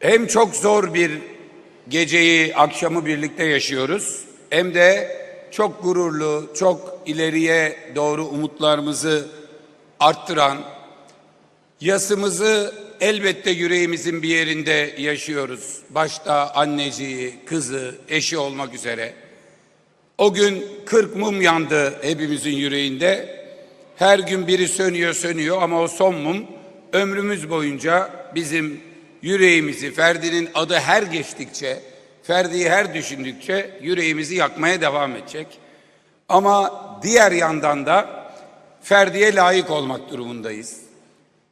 Hem çok zor bir geceyi, akşamı birlikte yaşıyoruz. Hem de çok gururlu, çok ileriye doğru umutlarımızı arttıran, yasımızı elbette yüreğimizin bir yerinde yaşıyoruz. Başta anneciği, kızı, eşi olmak üzere. O gün 40 mum yandı hepimizin yüreğinde. Her gün biri sönüyor sönüyor ama o son mum ömrümüz boyunca bizim yüreğimizi, Ferdi'nin adı her geçtikçe, Ferdi'yi her düşündükçe yüreğimizi yakmaya devam edecek. Ama diğer yandan da Ferdi'ye layık olmak durumundayız.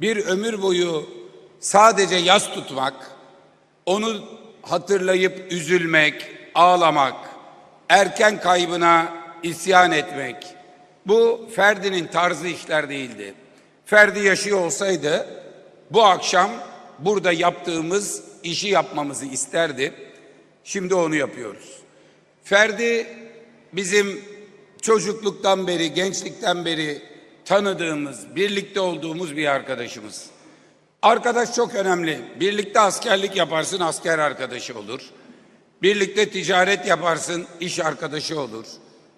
Bir ömür boyu sadece yas tutmak, onu hatırlayıp üzülmek, ağlamak, erken kaybına isyan etmek. Bu Ferdi'nin tarzı işler değildi. Ferdi yaşıyor olsaydı bu akşam burada yaptığımız işi yapmamızı isterdi. Şimdi onu yapıyoruz. Ferdi bizim çocukluktan beri, gençlikten beri tanıdığımız, birlikte olduğumuz bir arkadaşımız. Arkadaş çok önemli. Birlikte askerlik yaparsın, asker arkadaşı olur. Birlikte ticaret yaparsın, iş arkadaşı olur.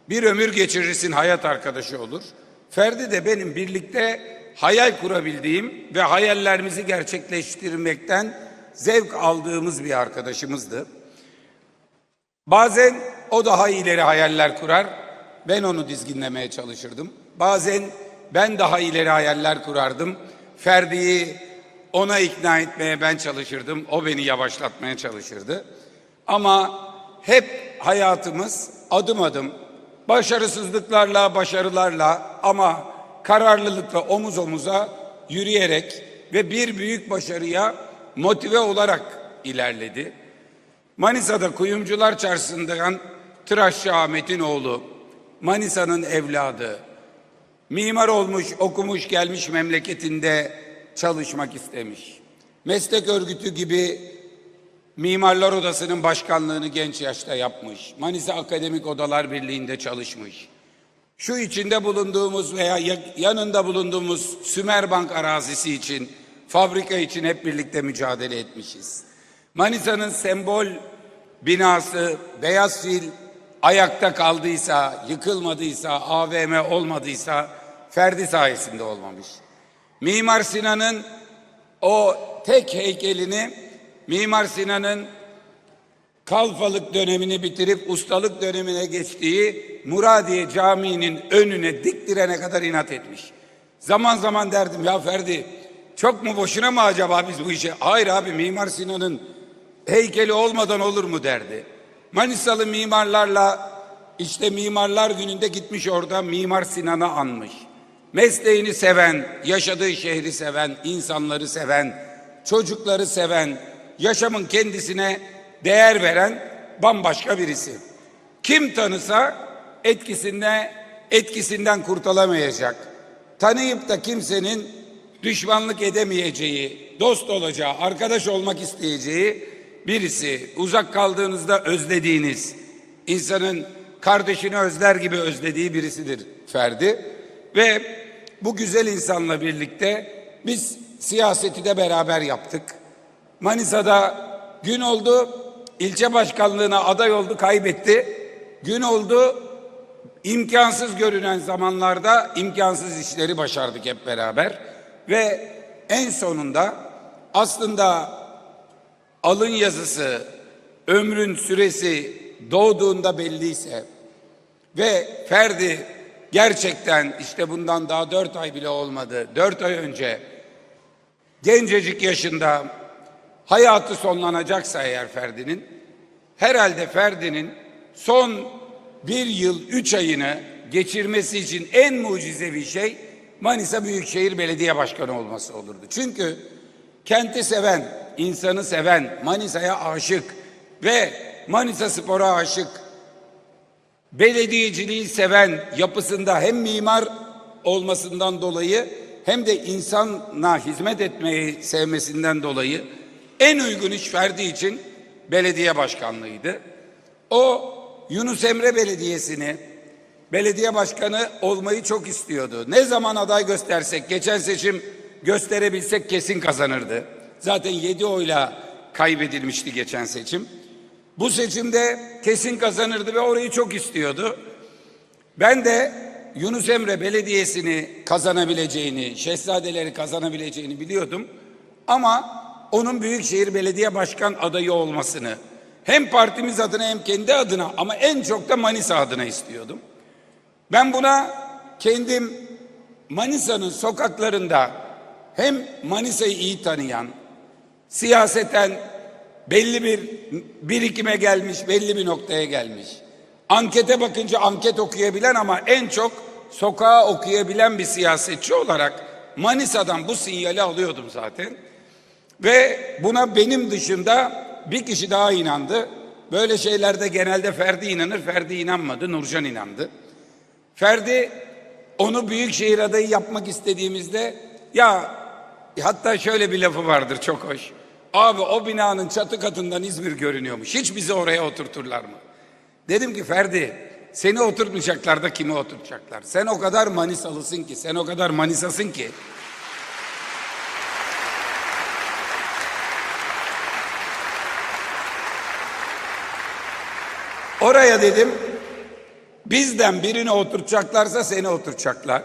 Bir ömür geçirirsin, hayat arkadaşı olur. Ferdi de benim birlikte hayal kurabildiğim ve hayallerimizi gerçekleştirmekten zevk aldığımız bir arkadaşımızdı. Bazen o daha ileri hayaller kurar, ben onu dizginlemeye çalışırdım. Bazen ben daha ileri hayaller kurardım. Ferdi'yi ona ikna etmeye ben çalışırdım, o beni yavaşlatmaya çalışırdı. Ama hep hayatımız adım adım başarısızlıklarla, başarılarla ama kararlılıkla omuz omuza yürüyerek ve bir büyük başarıya motive olarak ilerledi. Manisa'da Kuyumcular Çarşısı'ndan Tıraşçı Ahmet'in oğlu, Manisa'nın evladı, mimar olmuş, okumuş, gelmiş memleketinde çalışmak istemiş. Meslek örgütü gibi Mimarlar Odası'nın başkanlığını genç yaşta yapmış. Manisa Akademik Odalar Birliği'nde çalışmış. Şu içinde bulunduğumuz veya yanında bulunduğumuz Sümerbank arazisi için, fabrika için hep birlikte mücadele etmişiz. Manisa'nın sembol binası Beyaz Fil ayakta kaldıysa, yıkılmadıysa, AVM olmadıysa Ferdi sayesinde olmamış. Mimar Sinan'ın o tek heykelini Mimar Sinan'ın kalfalık dönemini bitirip ustalık dönemine geçtiği Muradiye Camii'nin önüne diktirene kadar inat etmiş. Zaman zaman derdim ya Ferdi çok mu boşuna mı acaba biz bu işe? Hayır abi Mimar Sinan'ın heykeli olmadan olur mu derdi. Manisalı mimarlarla işte mimarlar gününde gitmiş orada Mimar Sinan'ı anmış. Mesleğini seven, yaşadığı şehri seven, insanları seven, çocukları seven, yaşamın kendisine değer veren bambaşka birisi. Kim tanısa etkisinde etkisinden kurtulamayacak. Tanıyıp da kimsenin düşmanlık edemeyeceği, dost olacağı, arkadaş olmak isteyeceği birisi. Uzak kaldığınızda özlediğiniz, insanın kardeşini özler gibi özlediği birisidir Ferdi. Ve bu güzel insanla birlikte biz siyaseti de beraber yaptık. Manisa'da gün oldu, ilçe başkanlığına aday oldu, kaybetti. Gün oldu, imkansız görünen zamanlarda imkansız işleri başardık hep beraber. Ve en sonunda aslında alın yazısı, ömrün süresi doğduğunda belliyse ve Ferdi gerçekten işte bundan daha dört ay bile olmadı. Dört ay önce gencecik yaşında hayatı sonlanacaksa eğer Ferdi'nin herhalde Ferdi'nin son bir yıl üç ayını geçirmesi için en mucizevi şey Manisa Büyükşehir Belediye Başkanı olması olurdu. Çünkü kenti seven, insanı seven, Manisa'ya aşık ve Manisa Spor'a aşık, belediyeciliği seven yapısında hem mimar olmasından dolayı hem de insana hizmet etmeyi sevmesinden dolayı en uygun iş verdiği için belediye başkanlığıydı. O Yunus Emre Belediyesi'ni belediye başkanı olmayı çok istiyordu. Ne zaman aday göstersek, geçen seçim gösterebilsek kesin kazanırdı. Zaten yedi oyla kaybedilmişti geçen seçim. Bu seçimde kesin kazanırdı ve orayı çok istiyordu. Ben de Yunus Emre Belediyesi'ni kazanabileceğini, Şehzadeleri kazanabileceğini biliyordum. Ama onun Büyükşehir Belediye Başkan adayı olmasını hem partimiz adına hem kendi adına ama en çok da Manisa adına istiyordum. Ben buna kendim Manisa'nın sokaklarında hem Manisa'yı iyi tanıyan, siyaseten belli bir birikime gelmiş, belli bir noktaya gelmiş. Ankete bakınca anket okuyabilen ama en çok sokağa okuyabilen bir siyasetçi olarak Manisa'dan bu sinyali alıyordum zaten. Ve buna benim dışında bir kişi daha inandı. Böyle şeylerde genelde Ferdi inanır, Ferdi inanmadı, Nurcan inandı. Ferdi onu büyükşehir adayı yapmak istediğimizde ya hatta şöyle bir lafı vardır çok hoş. Abi o binanın çatı katından İzmir görünüyormuş. Hiç bizi oraya oturturlar mı? Dedim ki Ferdi seni oturtmayacaklar da kimi oturtacaklar? Sen o kadar Manisalısın ki, sen o kadar Manisasın ki. Oraya dedim bizden birini oturtacaklarsa seni oturtacaklar.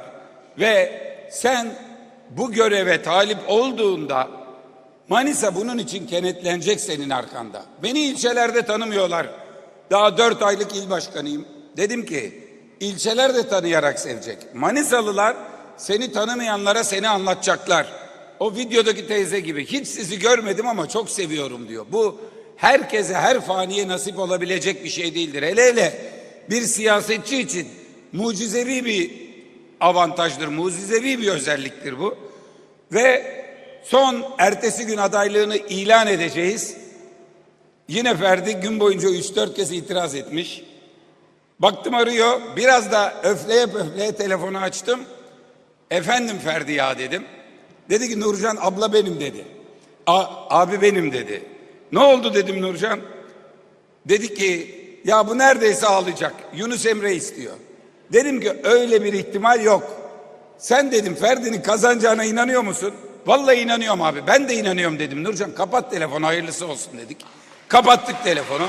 Ve sen bu göreve talip olduğunda Manisa bunun için kenetlenecek senin arkanda. Beni ilçelerde tanımıyorlar. Daha dört aylık il başkanıyım. Dedim ki ilçeler de tanıyarak sevecek. Manisalılar seni tanımayanlara seni anlatacaklar. O videodaki teyze gibi hiç sizi görmedim ama çok seviyorum diyor. Bu herkese her faniye nasip olabilecek bir şey değildir. Hele hele bir siyasetçi için mucizevi bir avantajdır, mucizevi bir özelliktir bu. Ve son ertesi gün adaylığını ilan edeceğiz. Yine Ferdi gün boyunca 3-4 kez itiraz etmiş. Baktım arıyor. Biraz da öfleye pöfleye telefonu açtım. Efendim Ferdi ya dedim. Dedi ki Nurcan abla benim dedi. A, abi benim dedi. Ne oldu dedim Nurcan. Dedi ki ya bu neredeyse ağlayacak. Yunus Emre istiyor. Dedim ki öyle bir ihtimal yok. Sen dedim Ferdi'nin kazanacağına inanıyor musun? Vallahi inanıyorum abi. Ben de inanıyorum dedim. Nurcan kapat telefonu hayırlısı olsun dedik. Kapattık telefonu.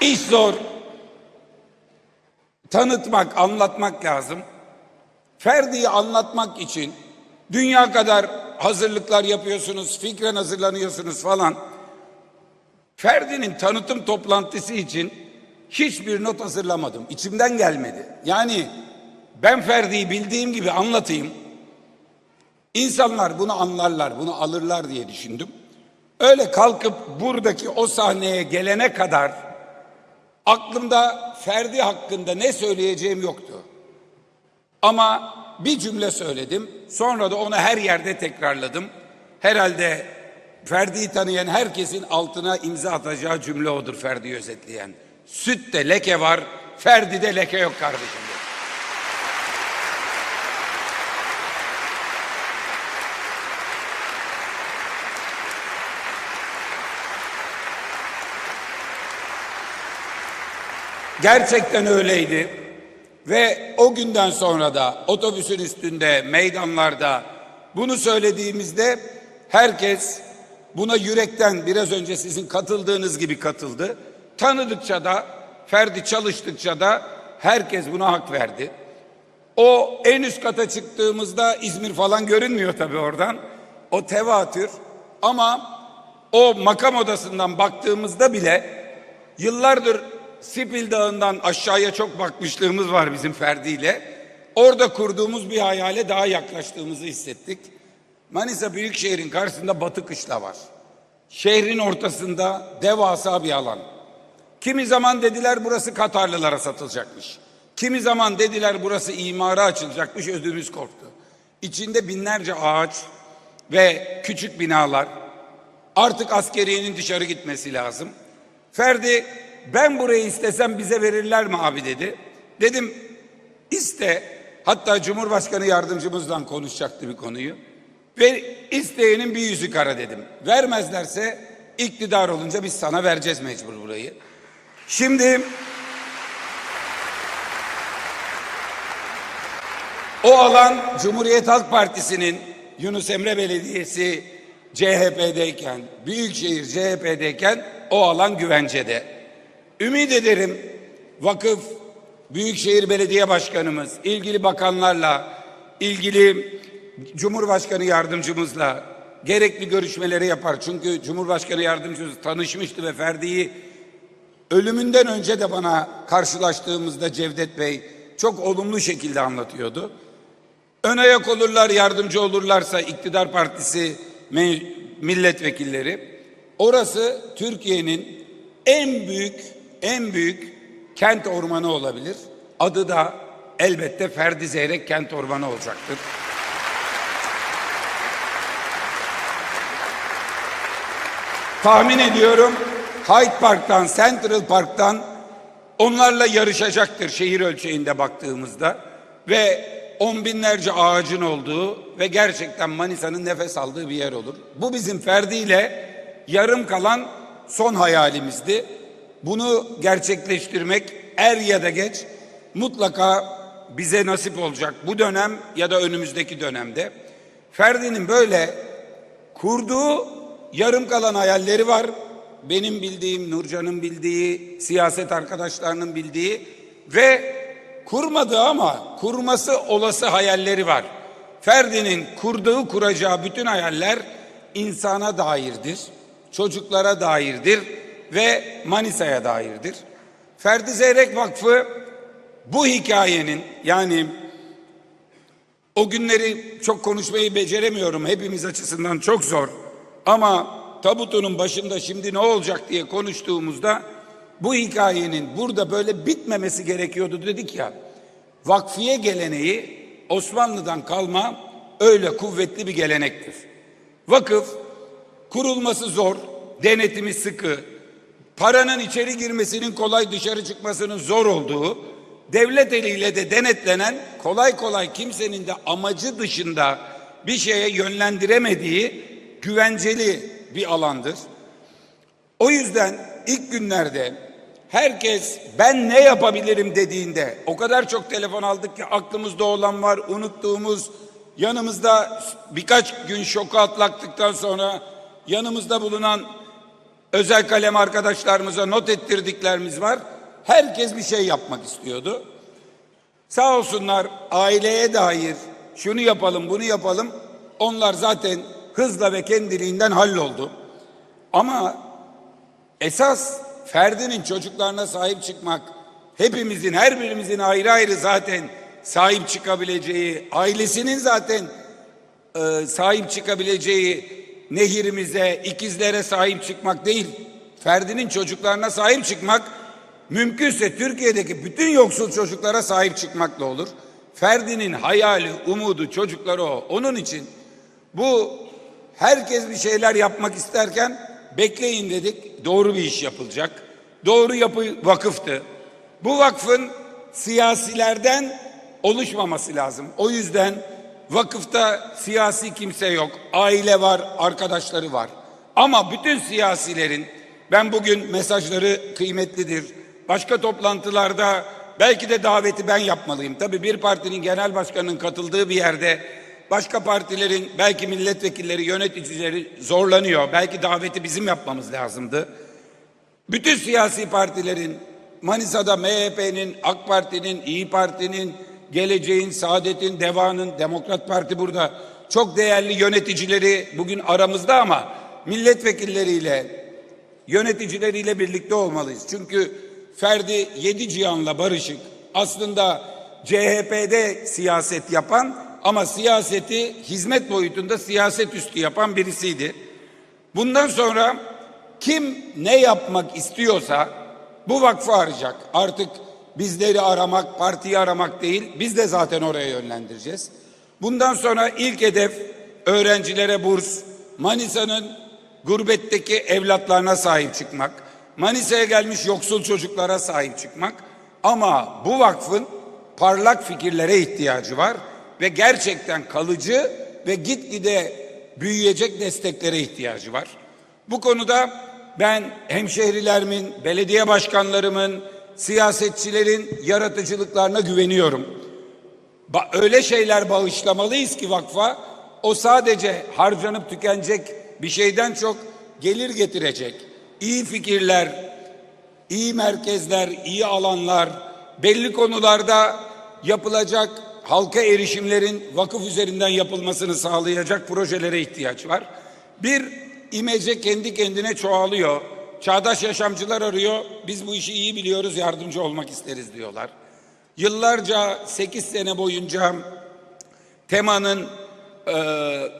İş zor. Tanıtmak, anlatmak lazım. Ferdi'yi anlatmak için dünya kadar hazırlıklar yapıyorsunuz, fikren hazırlanıyorsunuz falan. Ferdi'nin tanıtım toplantısı için hiçbir not hazırlamadım. İçimden gelmedi. Yani ben Ferdi'yi bildiğim gibi anlatayım. İnsanlar bunu anlarlar, bunu alırlar diye düşündüm. Öyle kalkıp buradaki o sahneye gelene kadar aklımda Ferdi hakkında ne söyleyeceğim yoktu. Ama bir cümle söyledim. Sonra da onu her yerde tekrarladım. Herhalde Ferdi'yi tanıyan herkesin altına imza atacağı cümle odur Ferdi'yi özetleyen. Sütte leke var, Ferdi'de leke yok kardeşim. Gerçekten öyleydi. Ve o günden sonra da otobüsün üstünde, meydanlarda bunu söylediğimizde herkes buna yürekten biraz önce sizin katıldığınız gibi katıldı. Tanıdıkça da, Ferdi çalıştıkça da herkes buna hak verdi. O en üst kata çıktığımızda İzmir falan görünmüyor tabii oradan. O tevatür ama o makam odasından baktığımızda bile yıllardır Sipil Dağı'ndan aşağıya çok bakmışlığımız var bizim Ferdi ile. Orada kurduğumuz bir hayale daha yaklaştığımızı hissettik. Manisa Büyükşehir'in karşısında Batı Kışla var. Şehrin ortasında devasa bir alan. Kimi zaman dediler burası Katarlılara satılacakmış. Kimi zaman dediler burası imara açılacakmış ödümüz korktu. İçinde binlerce ağaç ve küçük binalar. Artık askeriyenin dışarı gitmesi lazım. Ferdi ben burayı istesem bize verirler mi abi dedi. Dedim iste hatta Cumhurbaşkanı yardımcımızla konuşacaktı bir konuyu. Ve isteyenin bir yüzü kara dedim. Vermezlerse iktidar olunca biz sana vereceğiz mecbur burayı. Şimdi O alan Cumhuriyet Halk Partisi'nin Yunus Emre Belediyesi CHP'deyken, Büyükşehir CHP'deyken o alan güvencede. Ümit ederim vakıf, Büyükşehir Belediye Başkanımız, ilgili bakanlarla, ilgili Cumhurbaşkanı yardımcımızla gerekli görüşmeleri yapar. Çünkü Cumhurbaşkanı yardımcımız tanışmıştı ve Ferdi'yi ölümünden önce de bana karşılaştığımızda Cevdet Bey çok olumlu şekilde anlatıyordu. Ön ayak olurlar, yardımcı olurlarsa iktidar partisi milletvekilleri. Orası Türkiye'nin en büyük, en büyük kent ormanı olabilir. Adı da elbette Ferdi Zeyrek Kent Ormanı olacaktır. Tahmin ediyorum Hyde Park'tan, Central Park'tan onlarla yarışacaktır şehir ölçeğinde baktığımızda ve on binlerce ağacın olduğu ve gerçekten Manisa'nın nefes aldığı bir yer olur. Bu bizim Ferdi ile yarım kalan son hayalimizdi. Bunu gerçekleştirmek er ya da geç mutlaka bize nasip olacak bu dönem ya da önümüzdeki dönemde. Ferdi'nin böyle kurduğu yarım kalan hayalleri var. Benim bildiğim, Nurcan'ın bildiği, siyaset arkadaşlarının bildiği ve kurmadığı ama kurması olası hayalleri var. Ferdi'nin kurduğu, kuracağı bütün hayaller insana dairdir, çocuklara dairdir ve Manisa'ya dairdir. Ferdi Zeyrek Vakfı bu hikayenin yani o günleri çok konuşmayı beceremiyorum. Hepimiz açısından çok zor. Ama tabutunun başında şimdi ne olacak diye konuştuğumuzda bu hikayenin burada böyle bitmemesi gerekiyordu dedik ya. Vakfiye geleneği Osmanlı'dan kalma öyle kuvvetli bir gelenektir. Vakıf kurulması zor, denetimi sıkı, paranın içeri girmesinin kolay dışarı çıkmasının zor olduğu, devlet eliyle de denetlenen kolay kolay kimsenin de amacı dışında bir şeye yönlendiremediği güvenceli bir alandır. O yüzden ilk günlerde herkes ben ne yapabilirim dediğinde o kadar çok telefon aldık ki aklımızda olan var, unuttuğumuz, yanımızda birkaç gün şoku atlattıktan sonra yanımızda bulunan özel kalem arkadaşlarımıza not ettirdiklerimiz var. Herkes bir şey yapmak istiyordu. Sağ olsunlar aileye dair şunu yapalım bunu yapalım. Onlar zaten hızla ve kendiliğinden halloldu. Ama esas Ferdi'nin çocuklarına sahip çıkmak, hepimizin her birimizin ayrı ayrı zaten sahip çıkabileceği, ailesinin zaten e, sahip çıkabileceği nehirimize, ikizlere sahip çıkmak değil. Ferdi'nin çocuklarına sahip çıkmak mümkünse Türkiye'deki bütün yoksul çocuklara sahip çıkmakla olur. Ferdi'nin hayali, umudu, çocukları o. Onun için bu herkes bir şeyler yapmak isterken bekleyin dedik. Doğru bir iş yapılacak. Doğru yapı vakıftı. Bu vakfın siyasilerden oluşmaması lazım. O yüzden vakıfta siyasi kimse yok. Aile var, arkadaşları var. Ama bütün siyasilerin ben bugün mesajları kıymetlidir. Başka toplantılarda belki de daveti ben yapmalıyım. Tabii bir partinin genel başkanının katıldığı bir yerde başka partilerin belki milletvekilleri, yöneticileri zorlanıyor. Belki daveti bizim yapmamız lazımdı. Bütün siyasi partilerin Manisa'da MHP'nin, AK Parti'nin, İyi Parti'nin, Geleceğin, Saadet'in, Deva'nın, Demokrat Parti burada çok değerli yöneticileri bugün aramızda ama milletvekilleriyle, yöneticileriyle birlikte olmalıyız. Çünkü Ferdi yedi cihanla barışık. Aslında CHP'de siyaset yapan ama siyaseti hizmet boyutunda siyaset üstü yapan birisiydi. Bundan sonra kim ne yapmak istiyorsa bu vakfı arayacak. Artık bizleri aramak, partiyi aramak değil, biz de zaten oraya yönlendireceğiz. Bundan sonra ilk hedef öğrencilere burs, Manisa'nın gurbetteki evlatlarına sahip çıkmak, Manisa'ya gelmiş yoksul çocuklara sahip çıkmak. Ama bu vakfın parlak fikirlere ihtiyacı var ve gerçekten kalıcı ve gitgide büyüyecek desteklere ihtiyacı var. Bu konuda ben hemşehrilerimin, belediye başkanlarımın, siyasetçilerin yaratıcılıklarına güveniyorum. Ba- öyle şeyler bağışlamalıyız ki vakfa o sadece harcanıp tükenecek bir şeyden çok gelir getirecek. İyi fikirler, iyi merkezler, iyi alanlar, belli konularda yapılacak halka erişimlerin vakıf üzerinden yapılmasını sağlayacak projelere ihtiyaç var. Bir imece kendi kendine çoğalıyor. Çağdaş yaşamcılar arıyor. Biz bu işi iyi biliyoruz, yardımcı olmak isteriz diyorlar. Yıllarca 8 sene boyunca temanın e,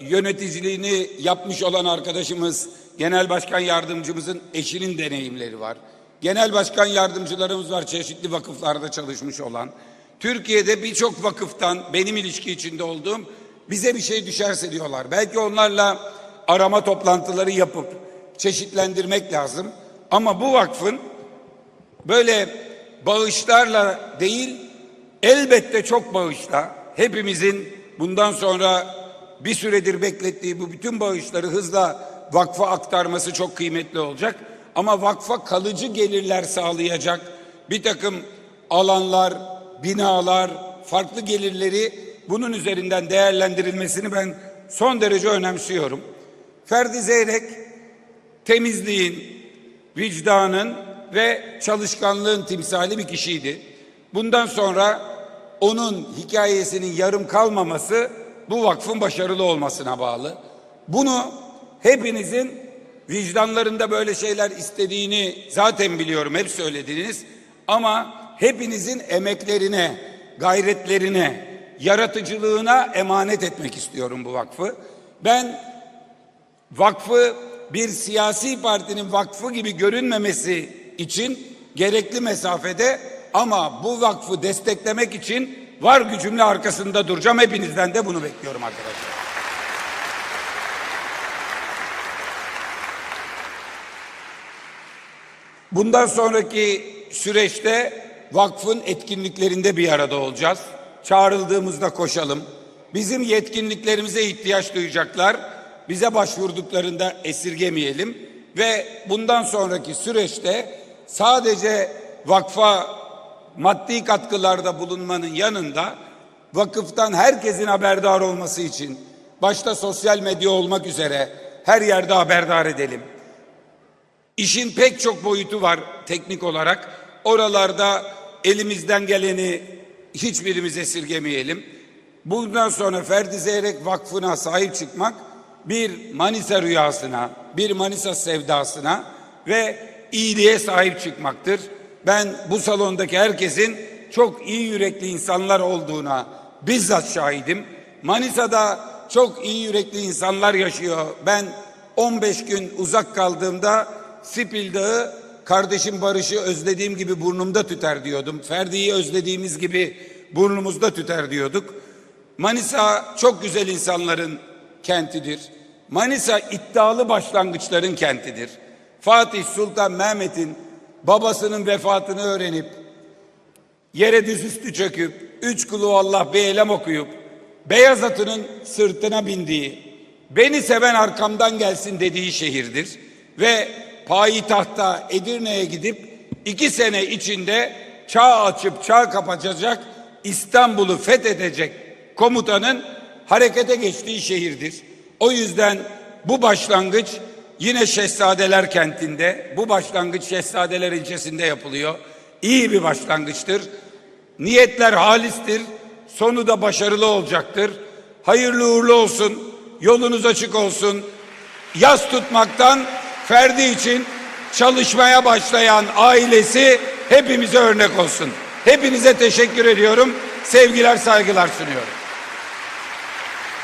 yöneticiliğini yapmış olan arkadaşımız, genel başkan yardımcımızın eşinin deneyimleri var. Genel başkan yardımcılarımız var çeşitli vakıflarda çalışmış olan. Türkiye'de birçok vakıftan benim ilişki içinde olduğum bize bir şey düşerse diyorlar. Belki onlarla arama toplantıları yapıp çeşitlendirmek lazım. Ama bu vakfın böyle bağışlarla değil elbette çok bağışla hepimizin bundan sonra bir süredir beklettiği bu bütün bağışları hızla vakfa aktarması çok kıymetli olacak. Ama vakfa kalıcı gelirler sağlayacak bir takım alanlar, binalar, farklı gelirleri bunun üzerinden değerlendirilmesini ben son derece önemsiyorum. Ferdi Zeyrek temizliğin, vicdanın ve çalışkanlığın timsali bir kişiydi. Bundan sonra onun hikayesinin yarım kalmaması bu vakfın başarılı olmasına bağlı. Bunu hepinizin vicdanlarında böyle şeyler istediğini zaten biliyorum, hep söylediniz. Ama hepinizin emeklerine, gayretlerine, yaratıcılığına emanet etmek istiyorum bu vakfı. Ben vakfı bir siyasi partinin vakfı gibi görünmemesi için gerekli mesafede ama bu vakfı desteklemek için var gücümle arkasında duracağım. Hepinizden de bunu bekliyorum arkadaşlar. Bundan sonraki süreçte vakfın etkinliklerinde bir arada olacağız. Çağrıldığımızda koşalım. Bizim yetkinliklerimize ihtiyaç duyacaklar. Bize başvurduklarında esirgemeyelim ve bundan sonraki süreçte sadece vakfa maddi katkılarda bulunmanın yanında vakıftan herkesin haberdar olması için başta sosyal medya olmak üzere her yerde haberdar edelim. İşin pek çok boyutu var teknik olarak. Oralarda elimizden geleni hiçbirimiz esirgemeyelim. Bundan sonra Ferdi Zeyrek Vakfı'na sahip çıkmak bir Manisa rüyasına, bir Manisa sevdasına ve iyiliğe sahip çıkmaktır. Ben bu salondaki herkesin çok iyi yürekli insanlar olduğuna bizzat şahidim. Manisa'da çok iyi yürekli insanlar yaşıyor. Ben 15 gün uzak kaldığımda Sipil Dağı kardeşim Barış'ı özlediğim gibi burnumda tüter diyordum. Ferdi'yi özlediğimiz gibi burnumuzda tüter diyorduk. Manisa çok güzel insanların kentidir. Manisa iddialı başlangıçların kentidir. Fatih Sultan Mehmet'in babasının vefatını öğrenip yere dizüstü çöküp üç kulu Allah bir elem okuyup beyaz atının sırtına bindiği beni seven arkamdan gelsin dediği şehirdir ve payitahta Edirne'ye gidip iki sene içinde çağ açıp çağ kapatacak İstanbul'u fethedecek komutanın harekete geçtiği şehirdir. O yüzden bu başlangıç yine Şehzadeler kentinde, bu başlangıç Şehzadeler ilçesinde yapılıyor. İyi bir başlangıçtır. Niyetler halistir. Sonu da başarılı olacaktır. Hayırlı uğurlu olsun. Yolunuz açık olsun. Yaz tutmaktan Ferdi için çalışmaya başlayan ailesi hepimize örnek olsun. Hepinize teşekkür ediyorum. Sevgiler, saygılar sunuyorum.